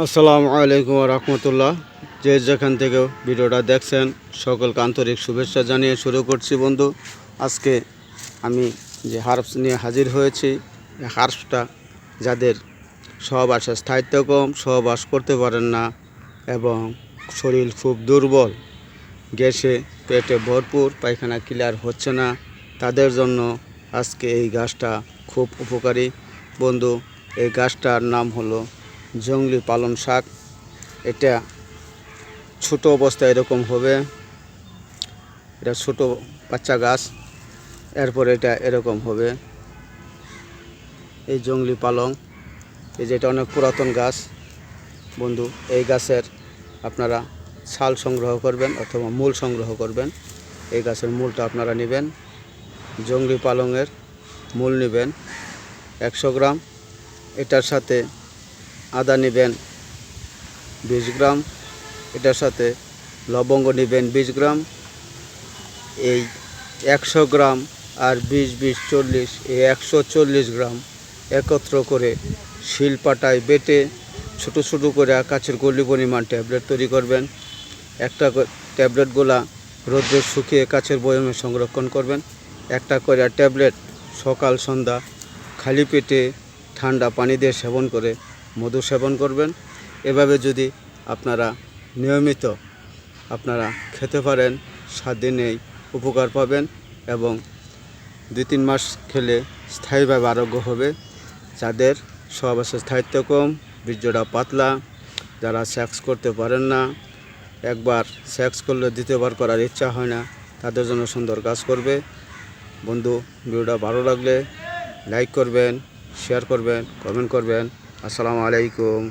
আসসালামু আলাইকুম রহমতুল্লাহ। যে যেখান থেকে ভিডিওটা দেখছেন, সকলকে আন্তরিক শুভেচ্ছা জানিয়ে শুরু করছি বন্ধু। আজকে আমি যে হার্বস নিয়ে হাজির হয়েছি হার্বসটা যাদের সহবাসের স্থায়িত্ব কম, সহবাস করতে পারেন না এবং শরীর খুব দুর্বল, গ্যাসে পেটে ভরপুর, পায়খানা ক্লিয়ার হচ্ছে না, তাদের জন্য আজকে এই গাছটা খুব উপকারী। বন্ধু, এই গাছটার নাম হলো জঙ্গলি পালন শাক, এটা ছোট অবস্থায় এরকম হবে। এটা ছোট বাচ্চা গাছ, এরপর এটা এরকম হবে। এই জঙ্গলি পালং, এই যে এটা অনেক পুরাতন গাছ। বন্ধু, এই গাছের আপনারা ছাল সংগ্রহ করবেন অথবা মূল সংগ্রহ করবেন। এই গাছের মূলটা আপনারা নেবেন। জঙ্গলি পালংয়ের মূল নেবেন। একশো গ্রাম। এটার সাথে আদা নেবেন বিশ গ্রাম, এটার সাথে লবঙ্গ নেবেন বিশ গ্রাম, এই একশো গ্রাম আর বিশ বিশ, চল্লিশ, এই একশো চল্লিশ গ্রাম একত্র করে শিলপাটায় বেটে ছোটো ছোটো করে কাছের গলি পরিমাণ ট্যাবলেট তৈরি করবেন। একটা ট্যাবলেটগুলা রোদ্রে শুকিয়ে কাছের বয়মে সংরক্ষণ করবেন। একটা করে ট্যাবলেট সকাল, সন্ধ্যা খালি পেটে ঠান্ডা পানি দিয়ে সেবন করে মধু সেবন করবেন। এভাবে যদি আপনারা নিয়মিত আপনারা খেতে পারেন, সাত দিনেই উপকার পাবেন এবং দুই তিন মাস খেলে স্থায়ীভাবে আরোগ্য হবে। যাদের সহবাসের স্থায়িত্ব কম, বীর্যটা পাতলা, যারা সেক্স করতে পারেন না, একবার সেক্স করলে দ্বিতীয়বার করার ইচ্ছা হয় না, তাদের জন্য সুন্দর কাজ করবে। বন্ধু, ভিডিওটা ভালো লাগলে লাইক করবেন, শেয়ার করবেন, কমেন্ট করবেন। আসসালামু আলাইকুম